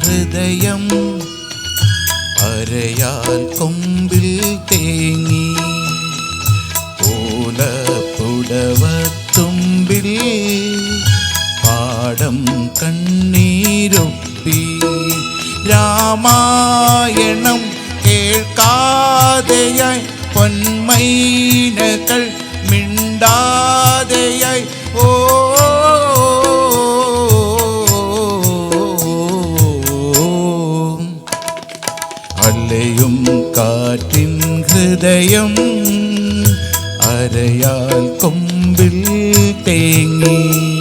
ഹൃദയം അരയാൽ കൊമ്പിൽ തേങ്ങി ഓലപ്പുടവത്തുമ്പിൽ പാടം കണ്ണീരൊപ്പി രാമായണം കേൾക്കാതെയായി പൊന്മൈനകൾ ഹൃദയം അരയാൽ കൊമ്പിൽ തേങ്ങി.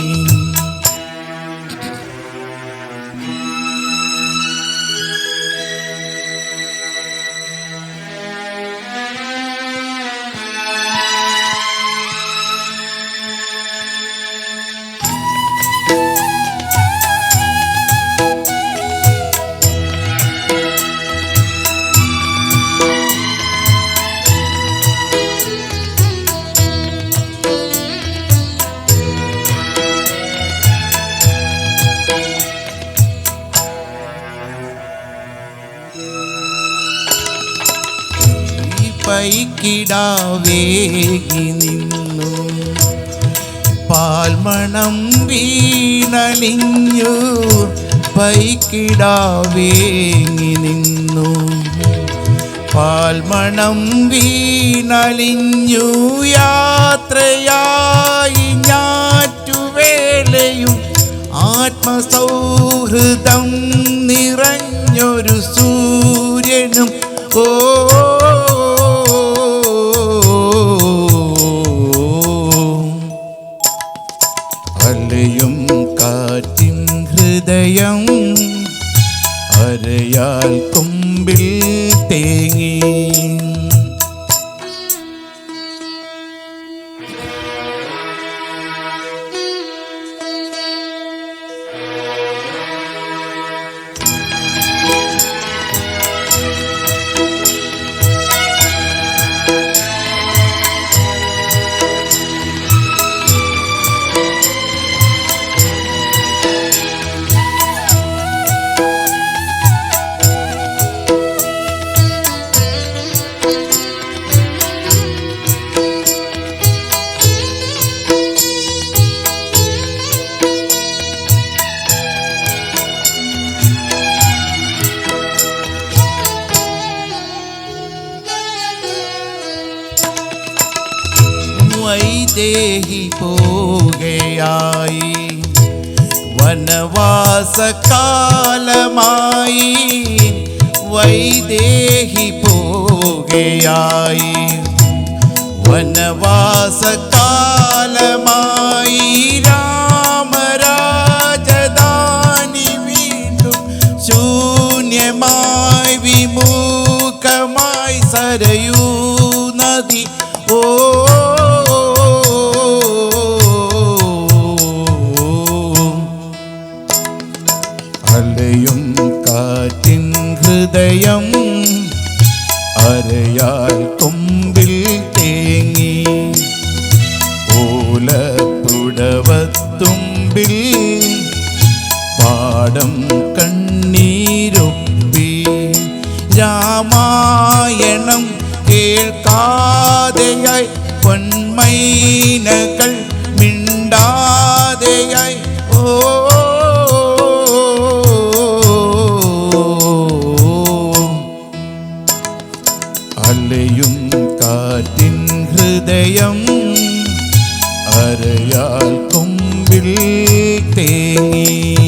പൈക്കിടാവേകി നിന്നു പാൽമണം വീണലിഞ്ഞു പൈക്കിടാവേങ്ങി നിന്നു പാൽമണം വീണലിഞ്ഞു യാത്രയായി ഞാറ്റുവേലയും ആത്മസൗഹൃദം നിറഞ്ഞൊരു സൂര്യനും. ഓ അലയും കാറ്റിൻ ഹൃദയം അരയാൽ കൊമ്പിൽ തേങ്ങി मई देही भोगे आई। वनवास काल माई वैदेही भोगे आई। वनवास काल माई राम राजदानी वीणु शून्य माई विमू അരയാൽ കൊമ്പിൽ തേങ്ങി ഓലപ്പുടവത്തുമ്പിൽ പാടം കണ്ണീരൊപ്പി രാമായണം കേൾക്കാതെയായി പൊന്മൈനകൾ അരയാൽ കൊമ്പിൽ തേങ്ങി